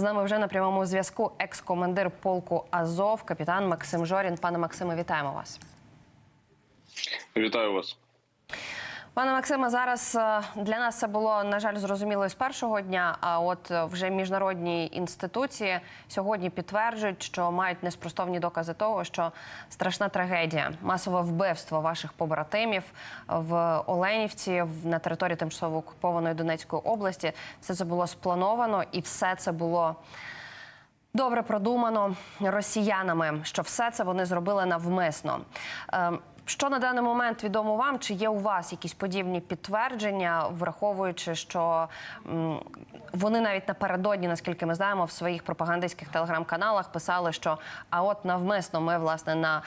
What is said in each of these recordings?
З нами вже на прямому зв'язку екс-командир полку Азов, капітан Максим Жорін. Пане Максиме, вітаємо вас. Вітаю вас. Пане Максиме, зараз е, для нас це було на жаль зрозуміло з першого дня. А от е, вже міжнародні інституції сьогодні підтверджують, що мають неспростовні докази того, що страшна трагедія, масове вбивство ваших побратимів в Оленівці на території тимчасово окупованої Донецької області. Все це було сплановано, і все це було. Добре продумано росіянами, що все це вони зробили навмисно. Що на даний момент відомо вам? Чи є у вас якісь подібні підтвердження, враховуючи, що вони навіть напередодні, наскільки ми знаємо, в своїх пропагандистських телеграм-каналах писали, що а от навмисно ми власне на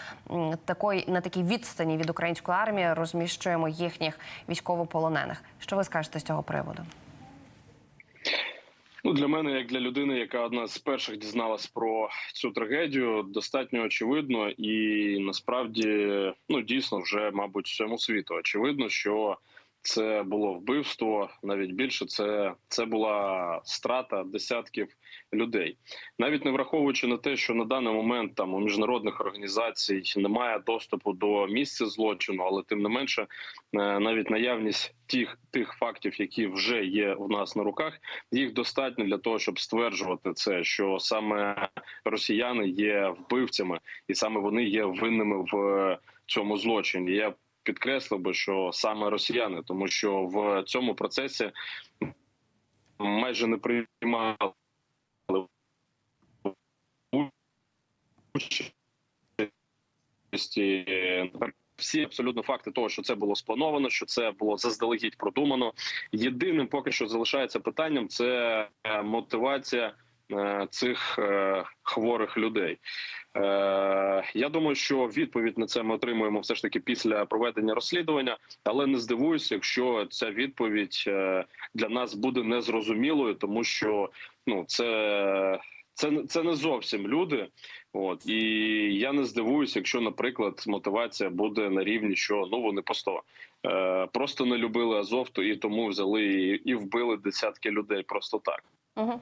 такої на такій відстані від української армії розміщуємо їхніх військовополонених. Що ви скажете з цього приводу? Ну для мене, як для людини, яка одна з перших дізналась про цю трагедію, достатньо очевидно, і насправді ну дійсно вже, мабуть, всьому світу очевидно, що це було вбивство. Навіть більше це, це була страта десятків людей, навіть не враховуючи на те, що на даний момент там у міжнародних організацій немає доступу до місця злочину, але тим не менше, е, навіть наявність тих тих фактів, які вже є в нас на руках, їх достатньо для того, щоб стверджувати це, що саме росіяни є вбивцями, і саме вони є винними в цьому злочині. Я підкреслив би, що саме росіяни, тому що в цьому процесі майже не приймали участі всі абсолютно факти того, що це було сплановано, що це було заздалегідь продумано. Єдиним поки що залишається питанням це мотивація цих е, хворих людей. Е, Я думаю, що відповідь на це ми отримуємо все ж таки після проведення розслідування, але не здивуюся, якщо ця відповідь е, для нас буде незрозумілою, тому що ну це. Це це не зовсім люди, от і я не здивуюся, якщо, наприклад, мотивація буде на рівні, що ну вони просто е, просто не любили Азов, то і тому взяли і, і вбили десятки людей просто так. Угу.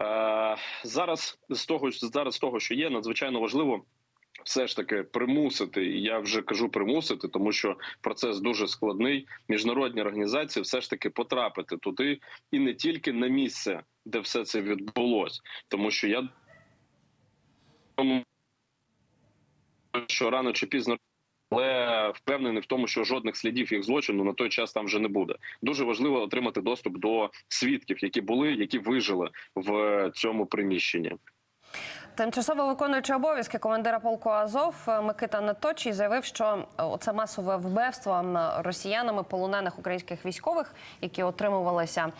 Е, зараз з того зараз з того, що є, надзвичайно важливо. Все ж таки примусити, і я вже кажу примусити, тому що процес дуже складний. Міжнародні організації все ж таки потрапити туди і не тільки на місце, де все це відбулось, тому що я що рано чи пізно. Але впевнений в тому, що жодних слідів їх злочину на той час там вже не буде. Дуже важливо отримати доступ до свідків, які були, які вижили в цьому приміщенні. Тимчасово виконуючий обов'язки командира полку Азов Микита Наточій заявив, що це масове вбивство росіянами полонених українських військових, які отримувалися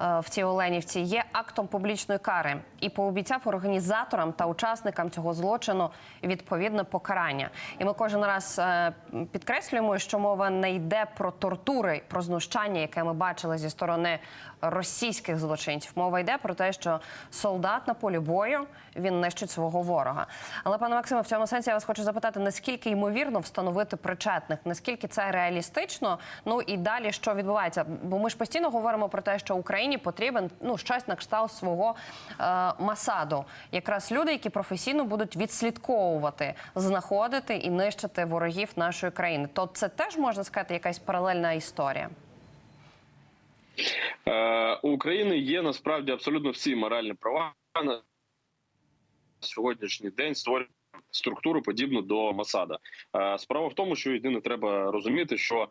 е, в цій Оленівці, є актом публічної кари і пообіцяв організаторам та учасникам цього злочину відповідне покарання. І ми кожен раз е, підкреслюємо, що мова не йде про тортури, про знущання, яке ми бачили зі сторони російських злочинців. Мова йде про те, що солдат на полі бою він нищить свого ворога. Але пане Максиме, в цьому сенсі я вас хочу запитати, наскільки ймовірно встановити причетних, наскільки це реалістично? Ну і далі що відбувається? Бо ми ж постійно говоримо про те, що Україні потрібен ну щось на кшталт свого е, масаду, якраз люди, які професійно будуть відслідковувати, знаходити і нищити ворогів нашої країни. То це теж можна сказати якась паралельна історія. Е, у України є насправді абсолютно всі моральні права на сьогоднішній день створює структуру подібну до Масада. Е, справа в тому, що єдине треба розуміти, що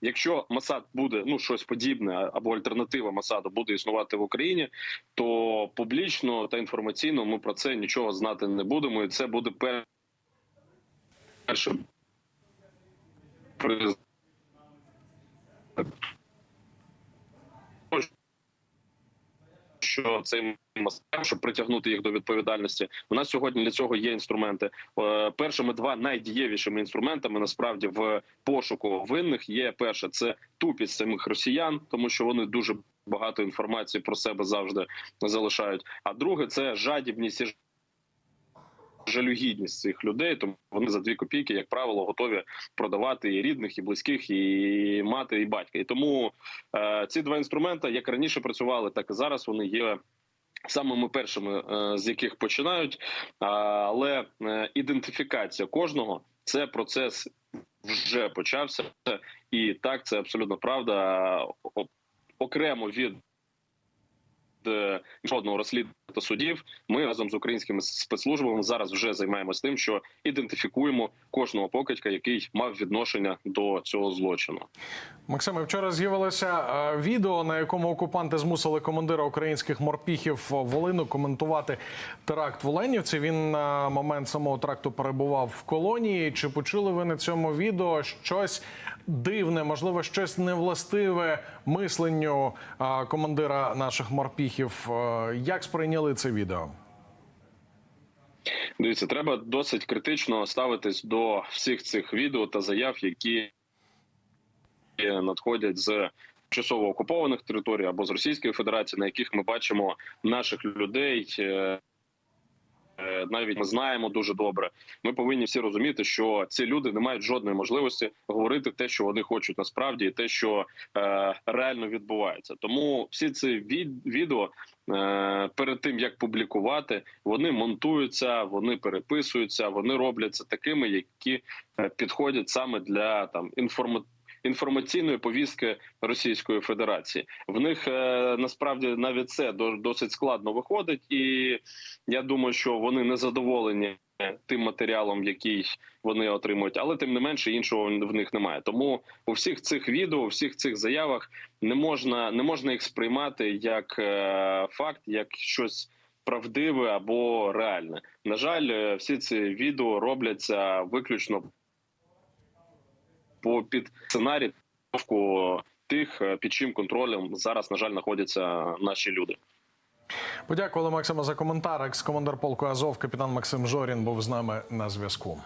якщо Масад буде ну щось подібне або альтернатива Масаду буде існувати в Україні, то публічно та інформаційно ми про це нічого знати не будемо, і це буде першим що цим масштаб, щоб притягнути їх до відповідальності. У нас сьогодні для цього є інструменти. Е, Першими два найдієвішими інструментами насправді в пошуку винних є перше це тупість самих росіян, тому що вони дуже багато інформації про себе завжди залишають. А друге це жадібність і жалюгідність цих людей, тому вони за дві копійки, як правило, готові продавати і рідних, і близьких, і мати, і батька. І тому е, ці два інструменти, як раніше працювали, так і зараз вони є Самими першими е, з яких починають, але е, ідентифікація кожного це процес вже почався, і так це абсолютно правда. Окремо від е, жодного розслідування та судів. Ми разом з українськими спецслужбами зараз вже займаємося тим, що ідентифікуємо кожного покидька, який мав відношення до цього злочину. Максиме, вчора з'явилося е, відео, на якому окупанти змусили командира українських морпіхів Волину коментувати теракт в Оленівці. Він на момент самого тракту перебував в колонії. Чи почули ви на цьому відео щось дивне, можливо, щось невластиве мисленню е, командира наших морпіхів? Е, Як сприйняли це відео? Дивіться, треба досить критично ставитись до всіх цих відео та заяв, які надходять з часово окупованих територій або з Російської Федерації, на яких ми бачимо наших людей. Е, Навіть ми знаємо дуже добре. Ми повинні всі розуміти, що ці люди не мають жодної можливості говорити те, що вони хочуть насправді, і те, що е, реально відбувається. Тому всі ці від, відео е, перед тим як публікувати, вони монтуються, вони переписуються, вони робляться такими, які підходять саме для там інформа- інформаційної повістки Російської Федерації. В них е, насправді навіть це до- досить складно виходить, і я думаю, що вони не задоволені тим матеріалом, який вони отримують, але тим не менше іншого в них немає. Тому у всіх цих відео, у всіх цих заявах не можна не можна їх сприймати як е, факт, як щось правдиве або реальне. На жаль, е, всі ці відео робляться виключно по під сценарій тих, е, під чим контролем зараз, на жаль, знаходяться наші люди. Подякували Максима за коментар. Екс-командир полку Азов, капітан Максим Жорін був з нами на зв'язку.